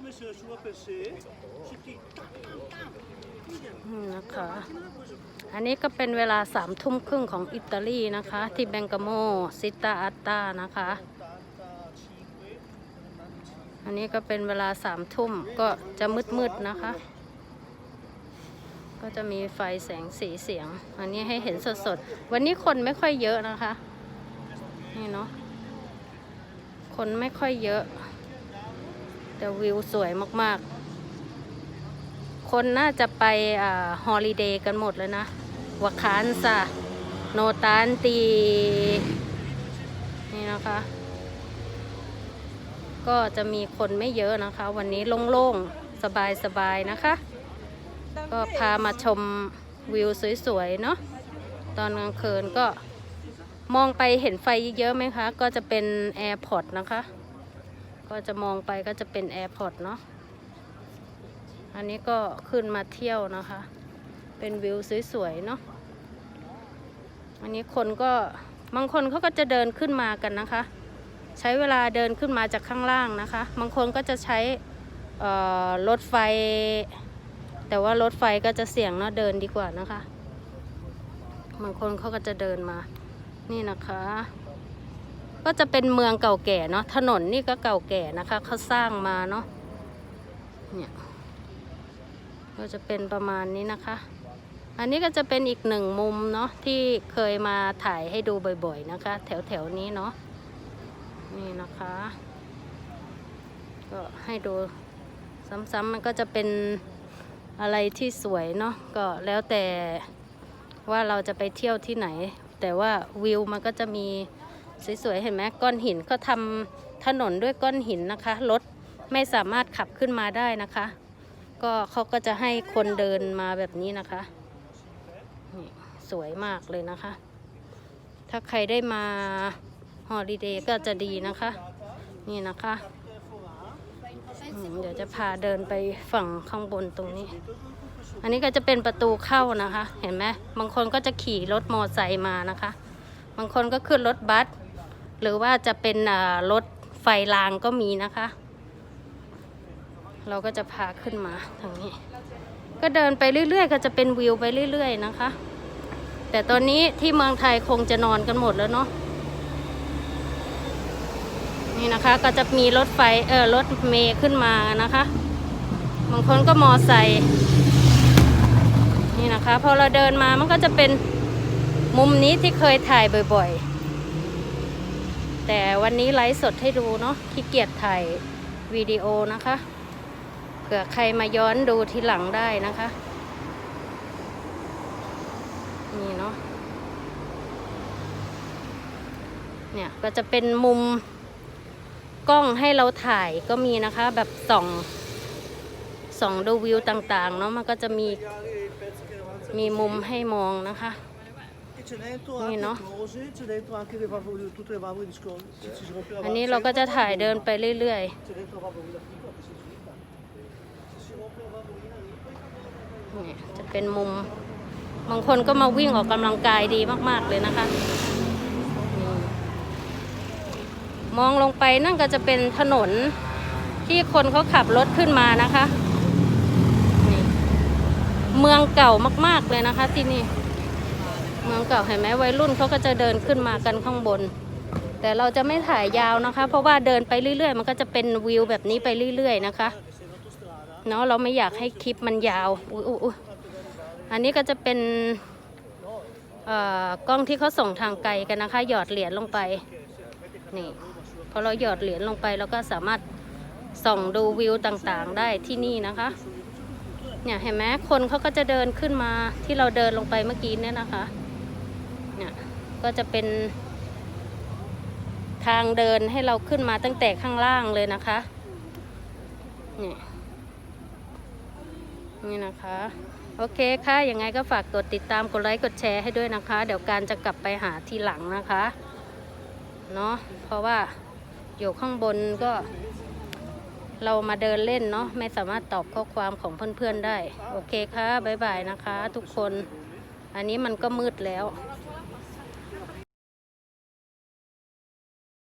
monsieur, je vois passer. J'ai dit, tam, tam, tam. อืมนะคะ อันนี้ก็เป็นเวลาสามทุ่มครึ่งของอิตาลีนะคะ ที่แบงกาโมซิตาอัตตานะคะ อันนี้ก็เป็นเวลาสามทุ่มก็จะมืดๆนะคะ ก็จะมีไฟแสงสีเสียง อันนี้ให้เห็นสดๆ วันนี้คนไม่ค่อยเยอะนะคะ นี่เนาะคนไม่ค่อยเยอะ แต่วิวสวยมากๆ คนน่าจะไปฮอลิเดย์กันหมดเลยนะวาคานซาโนตานตี นี่นะคะ ก็จะมีคนไม่เยอะนะคะ วันนี้โล่งๆ สบายๆ นะคะ ก็พามาชมวิวสวยๆ เนาะตอนกลางคืนก็มองไปเห็นไฟเยอะไหมคะ ก็จะเป็นแอร์พอร์ตนะคะ ก็จะมองไปก็จะเป็นแอร์พอร์ตเนาะ อันนี้ก็ขึ้นมาเที่ยวนะคะ เป็นวิวสวยๆเนาะ อันนี้คนก็บางคนเขาก็จะเดินขึ้นมากันนะคะ ใช้เวลาเดินขึ้นมาจากข้างล่างนะคะ บางคนก็จะใช้รถไฟ แต่ว่ารถไฟก็จะเสี่ยงเนาะเดินดีกว่านะคะ บางคนเขาก็จะเดินมา นี่นะคะ ก็จะเป็นเมืองเก่าแก่เนาะถนนนี่ก็เก่าแก่นะคะเขาสร้างมาเนาะเนี่ยก็จะเป็นประมาณนี้นะคะ อันนี้ก็จะเป็นอีกหนึ่งมุมเนาะที่เคยมาถ่ายให้ดูบ่อยๆนะคะ แถวๆนี้เนาะนี่นะคะ ก็ให้ดูซ้ำๆมันก็จะเป็นอะไรที่สวยเนาะก็แล้วแต่ว่าเราจะไปเที่ยวที่ไหน แต่ว่าวิวมันก็จะมี สวยๆ เห็นไหมก้อนหินเขาทำถนนด้วยก้อนหินนะคะรถไม่สามารถขับขึ้นมาได้นะคะ ก็เขาก็จะให้คนเดินมาแบบนี้นะคะ สวยมากเลยนะคะ ถ้าใครได้มาฮอลิเดย์ก็จะดีนะคะ นี่นะคะเดี๋ยวจะพาเดินไปฝั่งข้างบนตรงนี้ อันนี้ก็จะเป็นประตูเข้านะคะ เห็นไหมบางคนก็จะขี่รถมอไซค์มานะคะ บางคนก็ขึ้นรถบัส หรือว่าจะเป็นรถไฟรางก็มีนะคะ เราก็จะพาขึ้นมาทางนี้ ก็เดินไปเรื่อยๆ ก็จะเป็นวิวไปเรื่อย ๆ นะคะ แต่ตอนนี้ที่เมืองไทยคงจะนอนกันหมดแล้วเนาะนี่นะคะก็จะมีรถไฟเออรถเมย์ขึ้นมานะคะบางคนก็มอไซค์นี่นะคะพอเราเดินมามันก็จะเป็นมุมนี้ที่เคยถ่ายบ่อยๆ แต่วันนี้ไลฟ์สดให้ดูเนาะขี้เกียจถ่ายวิดีโอนะคะ เผื่อใครมาย้อนดูทีหลังได้นะคะ นี่เนาะเนี่ยก็จะเป็นมุมกล้องให้เราถ่ายก็มีนะคะ แบบส่องส่องดูวิวต่างๆเนาะมันก็จะมีมีมุมให้มองนะคะ E ce n'è tu Sì, anche no? cose, ce n'è tu anche le valvole, tutte le valvole di scorta. Se ci si rompe la อันนี้เราก็จะถ่ายเดินไปเรื่อย C'è dentro la valvolina piccola che si gira. Se si rompe la valvolina lì, ๆนี่จะเป็นมุม บางคนก็มาวิ่งออกกำลังกายดีมาก ๆ เลยนะคะนี่มองลงไปนั่นก็จะเป็นถนนที่คนเขาขับรถขึ้นมานะคะนี่เมืองเก่ามาก ๆ เลยนะคะที่นี่ เมืองเก่าเห็นไหมวัยรุ่นเขาก็จะเดินขึ้นมากันข้างบน แต่เราจะไม่ถ่ายยาวนะคะ เพราะว่าเดินไปเรื่อยๆ มันก็จะเป็นวิวแบบนี้ไปเรื่อยๆนะคะเนาะเราไม่อยากให้คลิปมันยาวอุ้ยอุ้ยอันนี้ก็จะเป็นกล้องที่เขาส่งทางไกลกันนะคะ หยอดเหรียญลงไปนี่พอเราหยอดเหรียญลงไปเราก็สามารถส่องดูวิวต่างๆ ได้ที่นี่นะคะเนี่ยเห็นไหมคนเขาก็จะเดินขึ้นมาที่เราเดินลงไปเมื่อกี้เนี่ยนะคะ เนี่ยก็จะเป็น ทางเดินให้เราขึ้นมาตั้งแต่ข้างล่างเลยนะคะนี่นี่นะคะ โอเคค่ะ ยังไงก็ฝากกดติดตามกดไลค์กดแชร์ให้ด้วยนะคะ เดี๋ยวการจะกลับไปหาทีหลังนะคะเนาะเพราะว่าอยู่ข้างบนก็ เรามาเดินเล่นเนาะไม่สามารถตอบข้อความของเพื่อนๆได้ โอเคค่ะ บ๊ายบายนะคะ ทุกคน อันนี้มันก็มืดแล้ว